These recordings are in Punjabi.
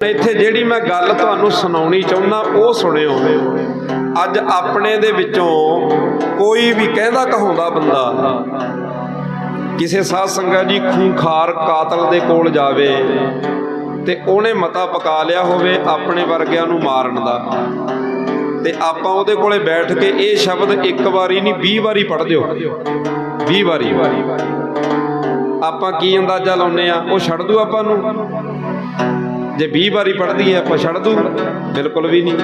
ਇੱਥੇ ਜਿਹੜੀ ਮੈਂ ਗੱਲ ਤੁਹਾਨੂੰ ਸੁਣਾਉਣੀ ਚਾਹੁੰਦਾ, ਉਹ ਸੁਣਿਓ। ਅੱਜ ਆਪਣੇ ਦੇ ਵਿੱਚੋਂ ਕੋਈ ਵੀ ਕਹਿੰਦਾ ਕਹਾਉਂਦਾ ਬੰਦਾ, ਕਿਸੇ ਸਾਧ ਸੰਗਤ ਜੀ ਖੂੰਖਾਰ ਕਾਤਲ ਦੇ ਕੋਲ ਜਾਵੇ ਤੇ ਉਹਨੇ ਮਤਾ ਪਕਾ ਲਿਆ ਹੋਵੇ ਆਪਣੇ ਵਰਗਿਆਂ ਨੂੰ ਮਾਰਨ ਦਾ। ਤੇ ਆਪਾਂ ਉਹਦੇ ਕੋਲੇ ਬੈਠ ਕੇ ਇਹ ਸ਼ਬਦ ਇੱਕ ਵਾਰੀ ਨਹੀਂ 20 ਵਾਰੀ ਪੜ੍ਹ ਦਿਓ। 20 ਵਾਰੀ। ਆਪਾਂ ਕੀ ਅੰਦਾਜ਼ਾ ਲਾਉਨੇ ਆ? ਉਹ ਛੱਡ ਦੂ ਆਪਾਂ ਨੂੰ? ਜੇ 20 ਵਾਰੀ ਪੜ੍ਹਦੀ ਹੈ ਆਪਾਂ ਛੱਡ ਦੂ। ਬਿਲਕੁਲ ਵੀ ਨਹੀਂ।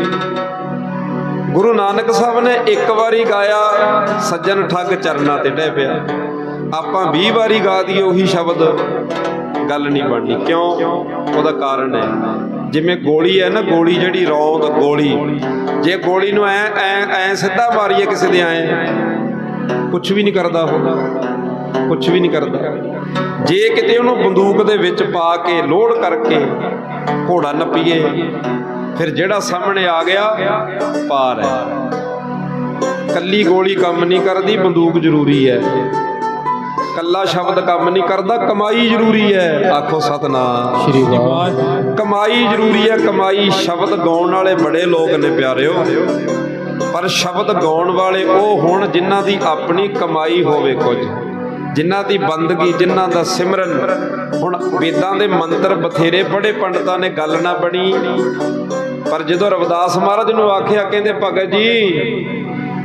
ਗੁਰੂ ਨਾਨਕ ਸਾਹਿਬ ਨੇ ਇੱਕ ਵਾਰੀ ਗਾਇਆ, ਸੱਜਣ ਠੱਗ ਚਰਨਾਂ ਤੇ ਡਹਿ ਪਿਆ। ਆਪਾਂ 20 ਵਾਰੀ ਗਾ ਦਈਏ ਉਹੀ ਸ਼ਬਦ, ਗੱਲ ਨਹੀਂ ਬਣਨੀ। ਕਿਉਂ? ਉਹਦਾ ਕਾਰਨ ਹੈ। ਜਿਵੇਂ ਗੋਲੀ ਹੈ ਨਾ, ਗੋਲੀ ਜਿਹੜੀ ਰੌਂਦ ਗੋਲੀ। ਜੇ ਗੋਲੀ ਨੂੰ ਐ ਐ ਐ ਸਿੱਧਾ ਮਾਰੀਏ ਕਿਸੇ ਦੇ ਐ ਕੁਝ ਵੀ ਨਹੀਂ ਕਰਦਾ ਉਹ। ਕੁਝ ਵੀ ਨਹੀਂ ਕਰਦਾ। ਜੇ ਕਿਤੇ ਉਹਨੂੰ ਬੰਦੂਕ ਦੇ ਵਿੱਚ ਪਾ ਕੇ, ਲੋਡ ਕਰਕੇ ਘੋੜਾ ਨੱਪੀਏ। ਫਿਰ ਜਿਹੜਾ ਸਾਹਮਣੇ ਆ ਗਿਆ ਪਾਰ ਹੈ। ਕੱਲੀ ਗੋਲੀ ਕੰਮ ਨਹੀਂ ਕਰਦੀ ਬੰਦੂਕ ਜ਼ਰੂਰੀ ਹੈ। ਕੱਲਾ ਸ਼ਬਦ ਕੰਮ ਨਹੀਂ ਕਰਦਾ ਕਮਾਈ ਜ਼ਰੂਰੀ ਹੈ। ਆਖੋ ਸਤਨਾਮ। ਸ਼੍ਰੀ ਵਾਹਿਗੁਰੂ। ਕਮਾਈ ਜ਼ਰੂਰੀ ਹੈ ਕਮਾਈ ਸ਼ਬਦ ਗਾਉਣ ਵਾਲੇ ਬੜੇ ਲੋਕ ਨੇ ਪਿਆਰਿਓ। ਪਰ ਸ਼ਬਦ ਗਾਉਣ ਵਾਲੇ ਉਹ ਹੁਣ ਜਿਨ੍ਹਾਂ ਦੀ ਆਪਣੀ ਕਮਾਈ ਹੋਵੇ ਕੁਝ। ਜਿਨ੍ਹਾਂ ਦੀ ਬੰਦਗੀ, ਜਿਨ੍ਹਾਂ ਦਾ ਸਿਮਰਨ। ਹੁਣ ਵੇਦਾਂ ਦੇ ਮੰਤਰ ਬਥੇਰੇ ਪੜੇ ਪੰਡਤਾਂ ਨੇ, ਗੱਲ ਨਾ ਬਣੀ। ਪਰ ਜਦੋਂ ਰਵਿਦਾਸ ਮਹਾਰਾਜ ਨੂੰ ਆਖਿਆ, ਕਹਿੰਦੇ, ਭਗਤ ਜੀ,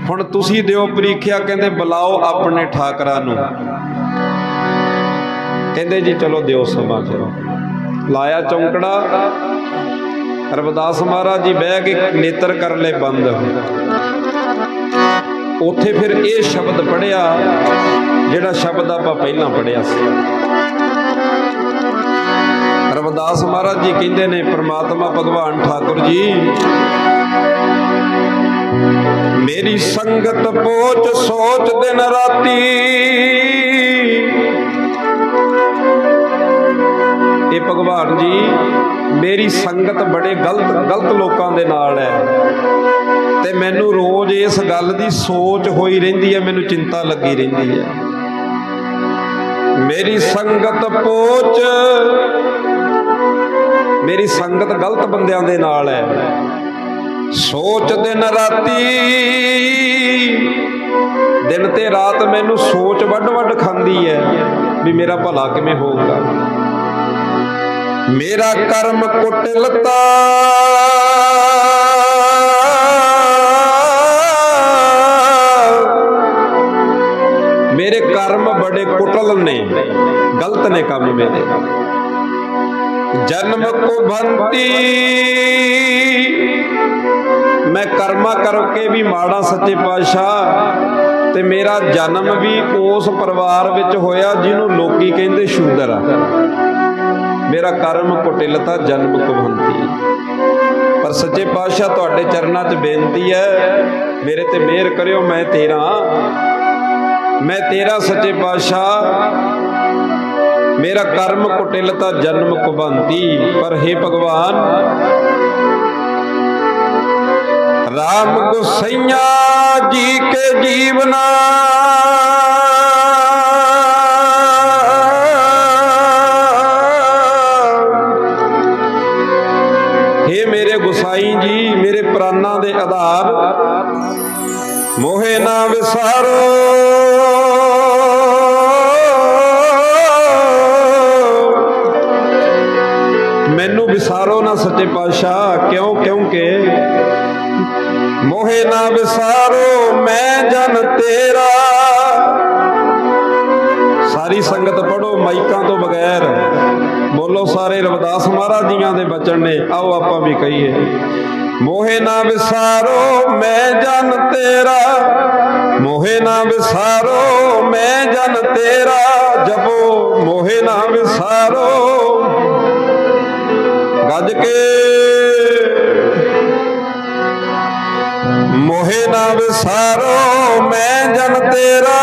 ਹੁਣ ਤੁਸੀਂ ਦਿਓ ਪ੍ਰੀਖਿਆ, ਕਹਿੰਦੇ, ਬੁਲਾਓ ਆਪਣੇ ਠਾਕਰਾਂ ਨੂੰ। ਕਹਿੰਦੇ, ਜੀ, ਚਲੋ ਦਿਓ ਸਮਾਂ ਫਿਰ ਲਾਇਆ ਚੌਂਕੜਾ। ਰਵਿਦਾਸ ਮਹਾਰਾਜ ਜੀ ਬਹਿ ਕੇ ਨੇਤਰ ਕਰ ਲੈ ਬੰਦ। ਉੱਥੇ ਫਿਰ ਇਹ ਸ਼ਬਦ ਪੜਿਆ ਜਿਹੜਾ ਸ਼ਬਦ ਆਪਾਂ ਪਹਿਲਾਂ ਪੜਿਆ ਸੀ। ਰਵਿਦਾਸ ਮਹਾਰਾਜ ਜੀ ਕਹਿੰਦੇ ਨੇ, ਪ੍ਰਮਾਤਮਾ ਭਗਵਾਨ ਠਾਕੁਰ ਜੀ, ਮੇਰੀ ਸੰਗਤ ਪੋਚ ਸੋਚ ਦਿਨ ਰਾਤੀ। ਇਹ ਭਗਵਾਨ ਜੀ, ਮੇਰੀ ਸੰਗਤ ਬੜੇ ਗਲਤ ਗਲਤ ਲੋਕਾਂ ਦੇ ਨਾਲ ਹੈ। ਤੇ ਮੈਨੂੰ ਰੋਜ਼ ਇਸ ਗੱਲ ਦੀ ਸੋਚ ਹੋਈ ਰਹਿੰਦੀ ਹੈ, ਮੈਨੂੰ ਚਿੰਤਾ ਲੱਗੀ ਰਹਿੰਦੀ ਹੈ। ਮੇਰੀ ਸੰਗਤ ਪੋਚ। ਮੇਰੀ ਸੰਗਤ ਗਲਤ ਬੰਦਿਆਂ ਦੇ ਨਾਲ ਹੈ। ਸੋਚ ਦਿਨ ਰਾਤੀ, ਦਿਨ ਤੇ ਰਾਤ ਮੈਨੂੰ ਸੋਚ ਵੱਡ ਵੱਡ ਖਾਂਦੀ ਹੈ ਵੀ ਮੇਰਾ ਭਲਾ ਕਿਵੇਂ ਹੋਊਗਾ। ਮੇਰਾ ਕਰਮ ਕੁਟਲਤਾ। ਗਲਤ ਨੇ ਕੰਮ ਮੇਰੇ। ਜਨਮ ਕੋ ਬੰਤੀ। ਮੈਂ ਕਰਮਾ ਕਰਕੇ ਵੀ ਮਾੜਾ ਸੱਚੇ ਪਾਤਸ਼ਾਹ, ਤੇ ਮੇਰਾ ਜਨਮ ਵੀ ਉਸ ਪਰਿਵਾਰ ਵਿੱਚ ਹੋਇਆ ਜਿਹਨੂੰ ਲੋਕੀ ਕਹਿੰਦੇ ਸ਼ੂਦਰ ਆ। ਮੇਰਾ ਕਰਮ ਕੁਟਿਲਤਾ ਜਨਮ ਕੁਭੰਤੀ ਪਰ ਸੱਚੇ ਪਾਤਸ਼ਾਹ ਤੁਹਾਡੇ ਚਰਨਾਂ 'ਚ ਬੇਨਤੀ ਹੈ, ਮੇਰੇ ਤੇ ਮਿਹਰ ਕਰਿਓ, ਮੈਂ ਤੇਰਾ। ਮੈਂ ਤੇਰਾ ਸੱਚੇ ਪਾਤਸ਼ਾਹ ਮੇਰਾ ਕਰਮ ਕੁਟਿਲਤਾ ਜਨਮ ਕੁਭੰਤੀ ਪਰ हे ਭਗਵਾਨ, ਰਾਮ ਗੁਸਈਆ ਜੀ ਕੇ ਜੀਵਨਾ। हे ਮੇਰੇ ਗੁਸਾਈ ਜੀ, ਮੇਰੇ ਪ੍ਰਾਨਾਂ ਦੇ ਆਧਾਰ, ਮੋਹੇ ਨਾ ਵਿਸਾਰੋ। ਵਿਸਾਰੋ ਨਾ ਸੱਚੇ ਪਾਤਸ਼ਾਹ, ਕਿਉਂ, ਕਿਉਂਕਿ ਮੋਹੇ ਨਾ ਵਿਸਾਰੋ, ਮੈਂ ਜਨ ਤੇਰਾ। ਸਾਰੀ ਸੰਗਤ ਪੜੋ ਮਾਈਕਾਂ ਤੋਂ ਬਗੈਰ। ਬੋਲੋ ਸਾਰੇ ਰਵਿਦਾਸ ਮਹਾਰਾਜ ਜੀਆਂ ਦੇ ਬਚਨ ਨੇ, ਆਓ ਆਪਾਂ ਵੀ ਕਹੀਏ। ਮੋਹੇ ਨਾ ਵਿਸਾਰੋ, ਮੈਂ ਜਨ ਤੇਰਾ। ਮੋਹੇ ਨਾ ਵਿਸਾਰੋ, ਮੈਂ ਜਨ ਤੇਰਾ। ਜਪੋ, ਮੋਹੇ ਨਾ ਵਿਸਾਰੋ। ਗੱਜ ਕੇ। ਮੋਹੇ ਨਾ ਵਿਸਾਰੋ ਮੈਂ ਜਨ ਤੇਰਾ।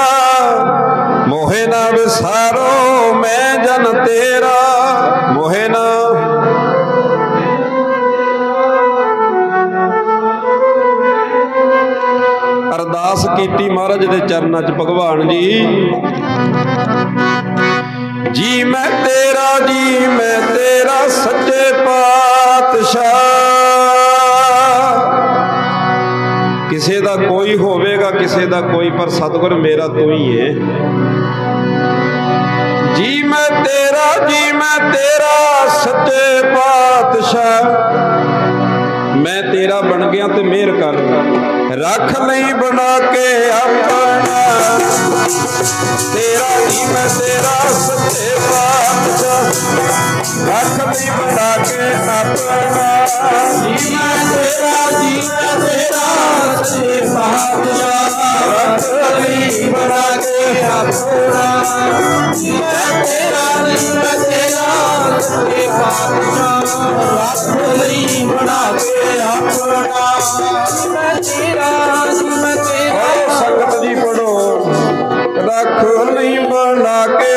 ਮੋਹੇ ਨਾ ਵਿਸਾਰੋ ਮੈਂ ਜਨ ਤੇਰਾ। ਮੋਹੇ ਨਾ। ਅਰਦਾਸ ਕੀਤੀ ਮਹਾਰਾਜ ਦੇ ਚਰਨਾਂ 'ਚ ਭਗਵਾਨ ਜੀ। ਜੀ ਮੈਂ ਤੇਰਾ, ਜੀ ਮੈਂ ਤੇਰਾ ਸੱਚੇ ਪਾਤਸ਼ਾਹ। ਕਿਸੇ ਦਾ ਕੋਈ ਹੋਵੇਗਾ, ਕਿਸੇ ਦਾ ਕੋਈ, ਪਰ ਸਤਗੁਰ ਮੇਰਾ ਤੂੰ ਹੀ ਹੈ ਜੀ ਮੈਂ ਤੇਰਾ, ਜੀ ਮੈਂ ਤੇਰਾ ਸੱਚੇ ਪਾਤਸ਼ਾਹ। ਮੈਂ ਤੇਰਾ ਬਣ ਗਿਆ ਤੇ ਮਿਹਰ ਕਰ ਰੱਖ ਲਈ ਬਣਾ ਕੇ ਆਪਣਾ। ਤੇਰਾ ਜੀ ਮੈਂ ਤੇਰਾ ਸੱਚੇ ਪਾਤਸ਼ਾਹ। ਰੱਖ ਲਈ ਬਣਾ ਕੇ ਆਪਣਾ। ਜੀ ਮੈਂ ਤੇਰਾ ਜੀ, ਮੈਂ ਤੇਰਾ ਸੱਚੇ ਪਾਤਸ਼ਾਹ। ਰੱਖ ਲਈ ਬਣਾ ਕੇ ਆਪਣਾ। ਜੀ ਮੈਂ ਤੇਰਾ ਜੀ, ਮੈਂ ਤੇਰਾ ਸੱਚੇ ਪਾਤਸ਼ਾਹ ਰੱਖ ਲਈ ਬਣਾ ਕੇ ਆਪਣਾ। ਮੈਂ ਤੇਰਾ ਮੈਂ ਤੇਰਾ ਸੰਗਤ ਜੀ ਪੜੋ ਰੱਖ ਲਈ ਬਣਾ ਕੇ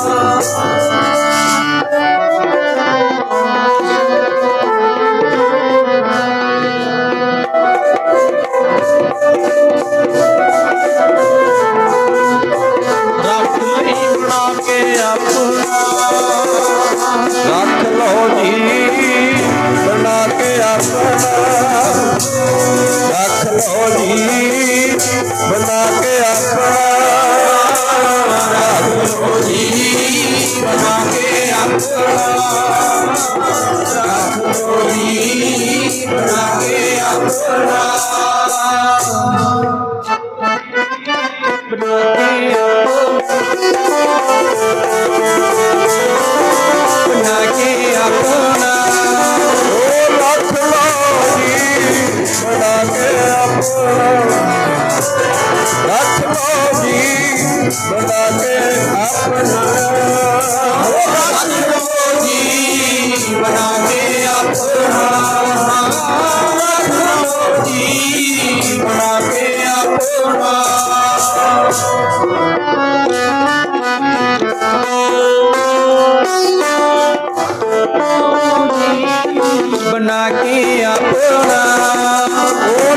ਆਪਣਾ ਬਣਾ ਕੇ ਆਪਣਾ। ਰੱਖ ਜੀ ਬਣਾ ਕੇ ਆਪਣਾ। ਰੱਖ ਜੀ ਬਣਾ ਕੇ ਆਪਣਾ ਬਣਾ ਕੇ ਆਪਣਾ ਉਹ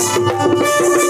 ਨੂੰ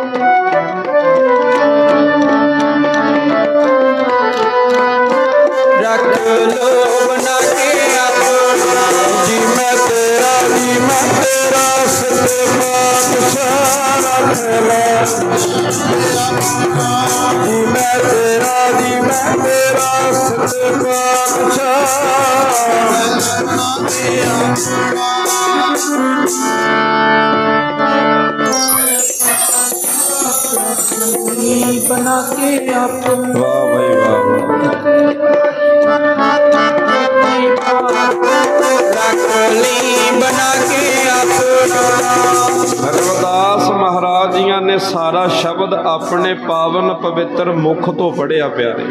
ਰੱਖ ਲੈ ਤੇ ਆਪਣਾ ਬਣਾ ਕੇ ਬਣਾ ਕੇ ਆਪਣਾ ਰਵਿਦਾਸ ਮਹਾਰਾਜ ਜੀਆਂ ਨੇ ਸਾਰਾ ਸ਼ਬਦ ਆਪਣੇ ਪਾਵਨ ਪਵਿੱਤਰ ਮੁਖ ਤੋਂ ਪੜਿਆ ਪਿਆਰੇ